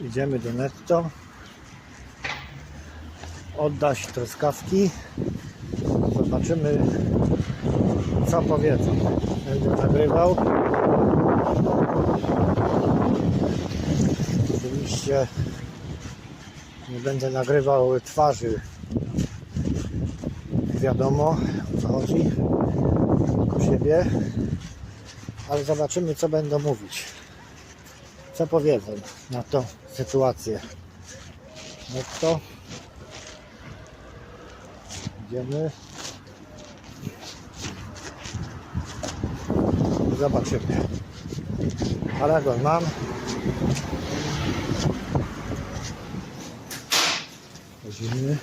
Idziemy do netto. Oddać truskawki. Zobaczymy co powiedzą. Będę nagrywał. Oczywiście nie będę nagrywał twarzy. Wiadomo o co chodzi. Tylko siebie. Ale zobaczymy co będą mówić. Co powiedzą na tą sytuację. No to idziemy. Zobaczymy. Paragon mam. Chodzimy.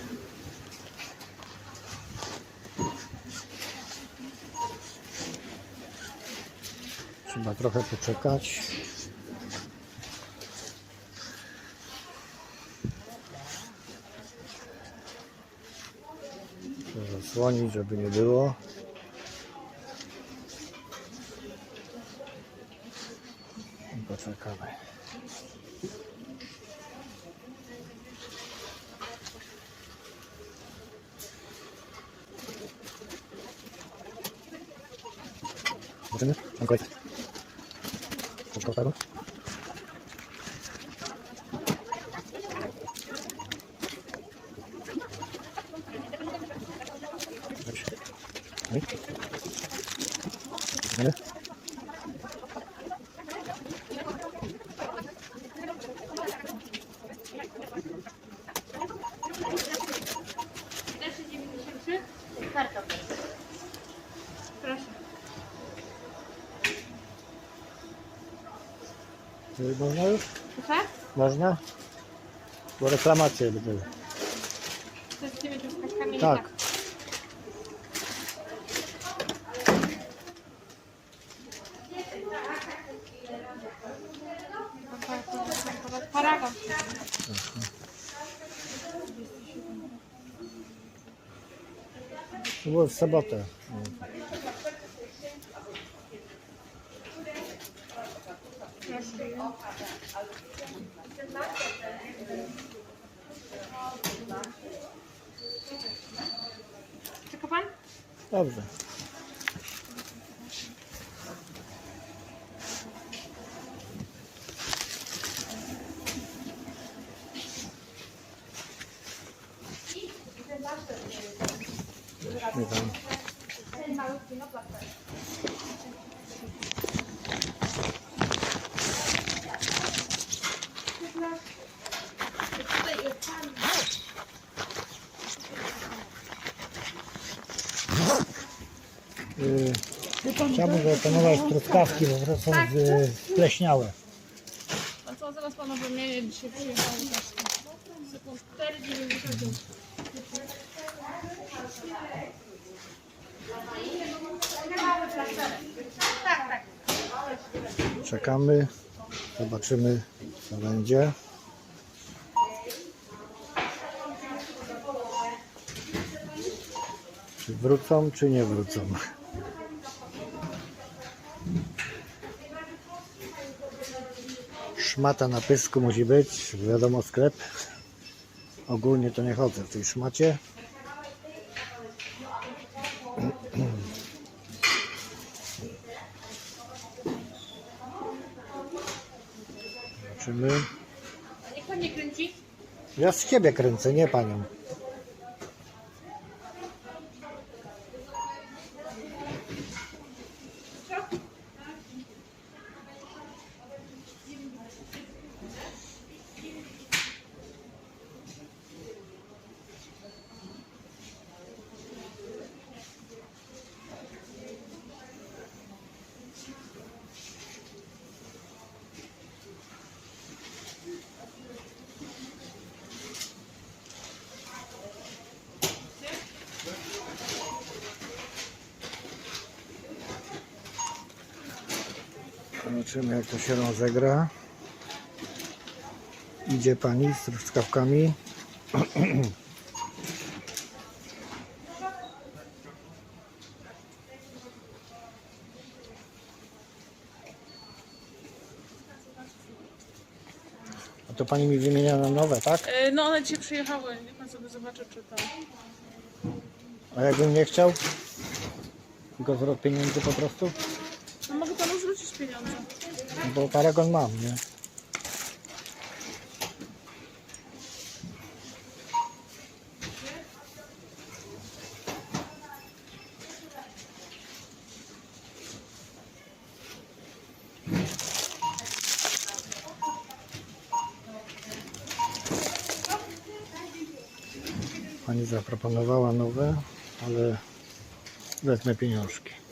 Trzeba trochę poczekać. Zasłonić, żeby nie było. I poczekamy. Poczekaj, Karol. Można już? Proszę? Można? Bo reklamacje by były. To tymi truskawkami Tak. tak. Paragon. To było w sobotę. Czeka pan? Dobrze. Nie tam. Chciałbym zaproponować truskawki, bo są y, spleśniałe. A co, zaraz pana wymienię, dzisiaj przyjechało. Sekund 4,90. Tak, tak. Czekamy, zobaczymy co będzie. Czy wrócą, czy nie wrócą. Szmata na pysku musi być, wiadomo sklep. Ogólnie to nie chodzę w tej szmacie. Zobaczymy. Niech pan nie kręci. Ja z ciebie kręcę, nie panią. Zobaczymy jak to się rozegra. Idzie pani z truskawkami. To pani mi wymienia na nowe, tak? E, No one dzisiaj przyjechały, niech pan sobie zobaczy czy to... A jakbym nie chciał? Tylko zwrot pieniędzy po prostu? No mogę panu zwrócić pieniądze. Bo paragon mam, nie? Pani zaproponowała nowe, ale wezmę pieniążki.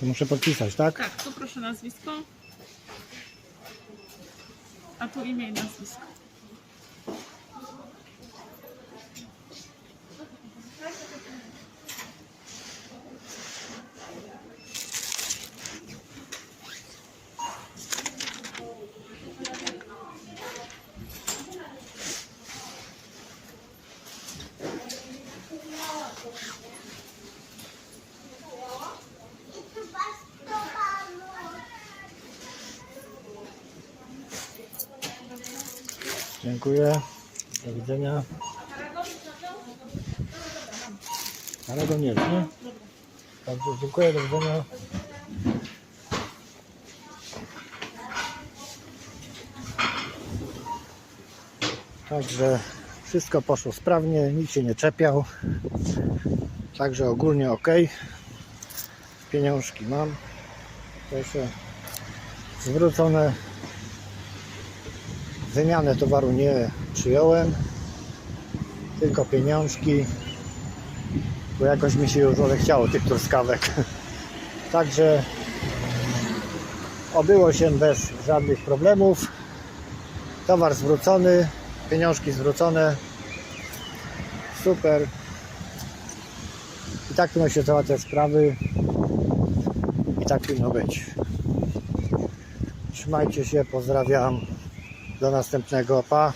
To muszę podpisać, tak? Tak, tu proszę nazwisko. A tu imię i nazwisko. Dziękuję. Do widzenia. Paragon jest, nie? Dobrze, dziękuję, do widzenia. Także wszystko poszło sprawnie, nikt się nie czepiał. Także ogólnie ok. Pieniążki mam. Proszę. Zwrócone Wymianę towaru nie przyjąłem, tylko pieniążki, bo jakoś mi się już olechciało tych truskawek. Także obyło się bez żadnych problemów. Towar zwrócony, pieniążki zwrócone. Super. I tak powinno się załatwiać sprawy. I tak powinno być. Trzymajcie się, pozdrawiam. Do następnego. Pa.